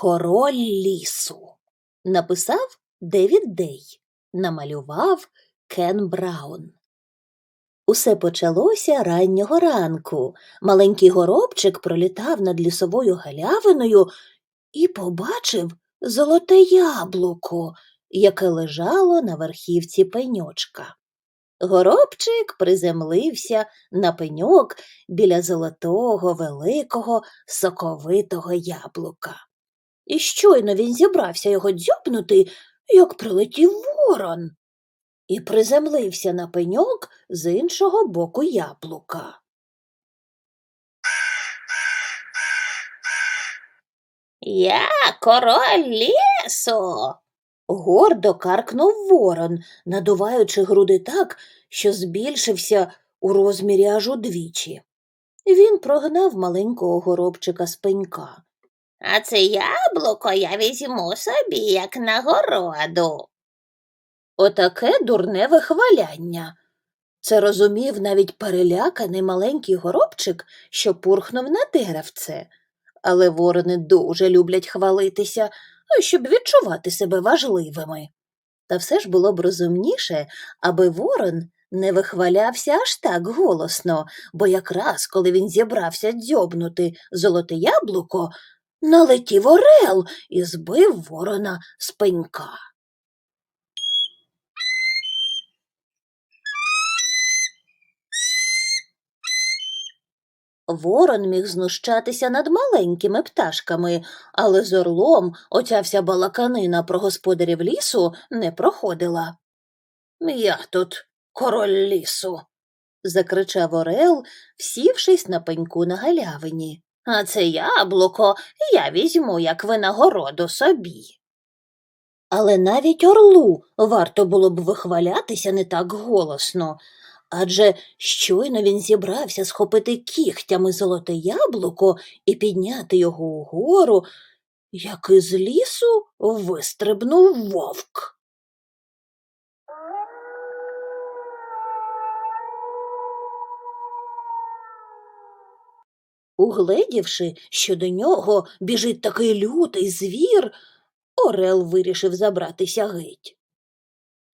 Король лісу. Написав Девід Дей. Намалював Кен Браун. Усе почалося раннього ранку. Маленький горобчик пролітав над лісовою галявиною і побачив золоте яблуко, яке лежало на верхівці пеньочка. Горобчик приземлився на пеньок біля золотого, великого, соковитого яблука. І щойно він зібрався його дзьобнути, як прилетів ворон, і приземлився на пеньок з іншого боку яблука. Я король лісу. Гордо каркнув ворон, надуваючи груди так, що збільшився у розмірі аж удвічі. Він прогнав маленького горобчика з пенька. А це яблуко я візьму собі, як нагороду. Отаке дурне вихваляння. Це розумів навіть переляканий маленький горобчик, що пурхнув на деревце. Але ворони дуже люблять хвалитися, щоб відчувати себе важливими. Та все ж було б розумніше, аби ворон не вихвалявся аж так голосно, бо якраз коли він зібрався дзьобнути золоте яблуко, налетів орел і збив ворона з пенька. Ворон міг знущатися над маленькими пташками, але з орлом оця вся балаканина про господарів лісу не проходила. Я тут король лісу, закричав Орел, всівшись на пеньку на галявині. А це яблуко я візьму як винагороду собі. Але навіть орлу варто було б вихвалятися не так голосно, адже щойно він зібрався схопити кігтями золоте яблуко і підняти його угору, як із лісу вистрибнув вовк. Угледівши, що до нього біжить такий лютий звір, Орел вирішив забратися геть.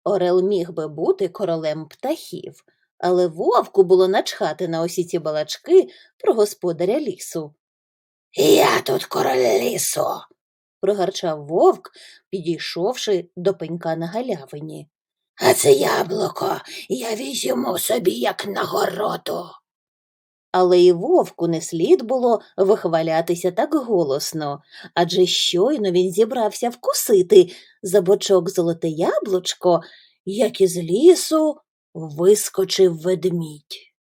Орел міг би бути королем птахів, але вовку було начхати на усі ці балачки про господаря лісу. Я тут король лісу, прогарчав вовк, підійшовши до пенька на галявині. А це яблуко я візьму собі як нагороду. Але й вовку не слід було вихвалятися так голосно, адже щойно він зібрався вкусити за бочок золоте яблучко, як із лісу вискочив ведмідь.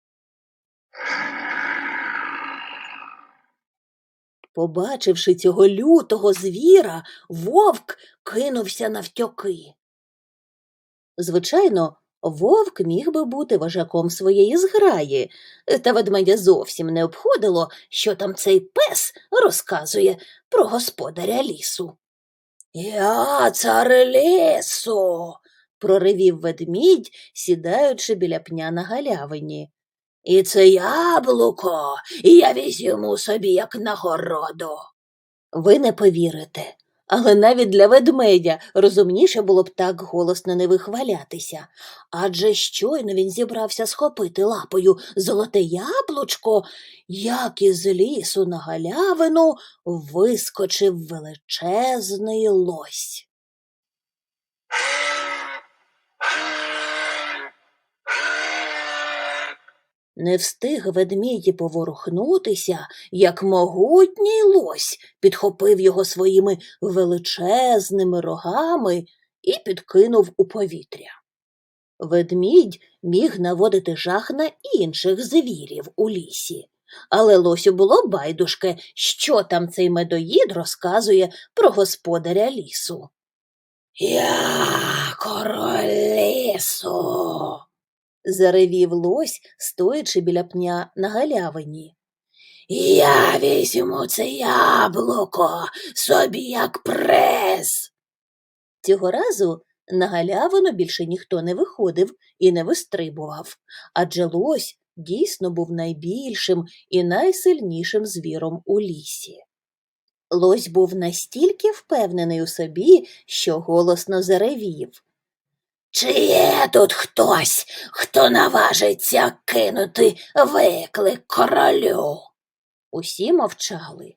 Побачивши цього лютого звіра, вовк кинувся навтьоки. Звичайно, вовк міг би бути вожаком своєї зграї, та ведмедя зовсім не обходило, що там цей пес розказує про господаря лісу. Я цар лісу, проривів ведмідь, сідаючи біля пня на галявині. І це яблуко я візьму собі як нагороду. Ви не повірите, але навіть для ведмедя розумніше було б так голосно не вихвалятися. Адже щойно він зібрався схопити лапою золоте яблучко, як із лісу на галявину вискочив величезний лось. Не встиг ведмідь поворухнутися, як могутній лось підхопив його своїми величезними рогами і підкинув у повітря. Ведмідь міг наводити жах на інших звірів у лісі, але лосю було байдужке, що там цей медоїд розказує про господаря лісу. Я король лісу заревів лось, стоячи біля пня на галявині. Я візьму це яблуко собі як прес. Цього разу на галявину більше ніхто не виходив і не вистрибував, адже лось дійсно був найбільшим і найсильнішим звіром у лісі. Лось був настільки впевнений у собі, що голосно заревів. Чи є тут хтось, хто наважиться кинути виклик королю? Усі мовчали.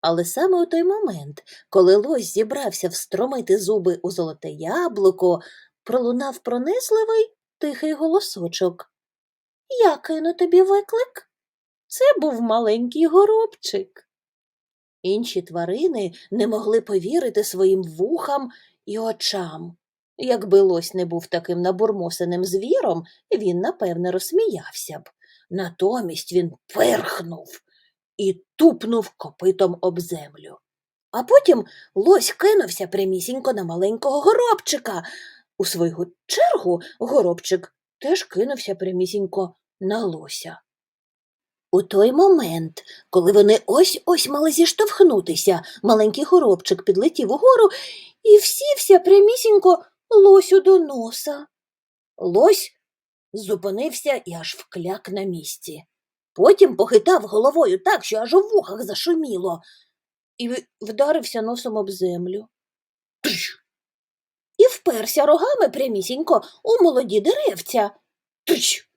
Але саме у той момент, коли лось зібрався встромити зуби у золоте яблуко, пролунав пронизливий тихий голосочок. Я кину тобі виклик. Це був маленький горобчик. Інші тварини не могли повірити своїм вухам і очам. Якби лось не був таким набурмосеним звіром, він, напевне, розсміявся б. Натомість він пирхнув і тупнув копитом об землю. А потім лось кинувся прямісінько на маленького горобчика. У свою чергу горобчик теж кинувся прямісінько на лося. У той момент, коли вони ось ось мали зіштовхнутися, маленький горобчик підлетів угору і всівся прямісінько лосю до носа. Лось зупинився і аж вкляк на місці. Потім похитав головою так, що аж у вухах зашуміло, і вдарився носом об землю. Тш! І вперся рогами прямісінько у молоді деревця. Тш!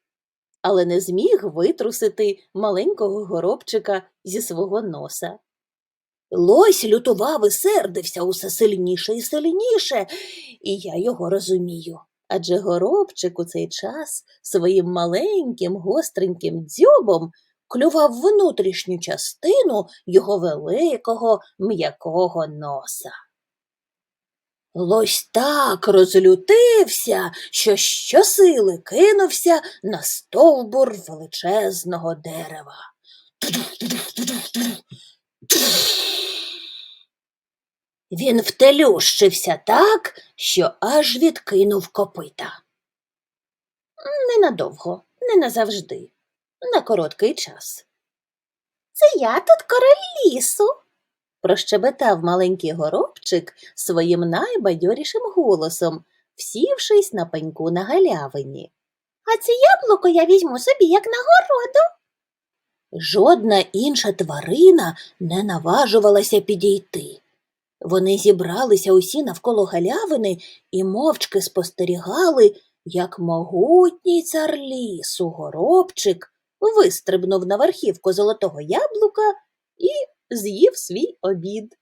Але не зміг витрусити маленького горобчика зі свого носа. Лось лютував і сердився усе сильніше і сильніше, і я його розумію. Адже горобчик у цей час своїм маленьким гостреньким дзьобом клював внутрішню частину його великого м'якого носа. Лось так розлютився, що щосили кинувся на стовбур величезного дерева. Він втелющився так, що аж відкинув копита. Ненадовго, не назавжди, на короткий час. Це я тут король лісу, прощебетав маленький горобчик своїм найбадьорішим голосом, всівшись на пеньку на галявині. А це яблуко я візьму собі як нагороду. Жодна інша тварина не наважувалася підійти. Вони зібралися усі навколо галявини і мовчки спостерігали, як могутній цар лісу горобчик вистрибнув на верхівку золотого яблука і з'їв свій обід.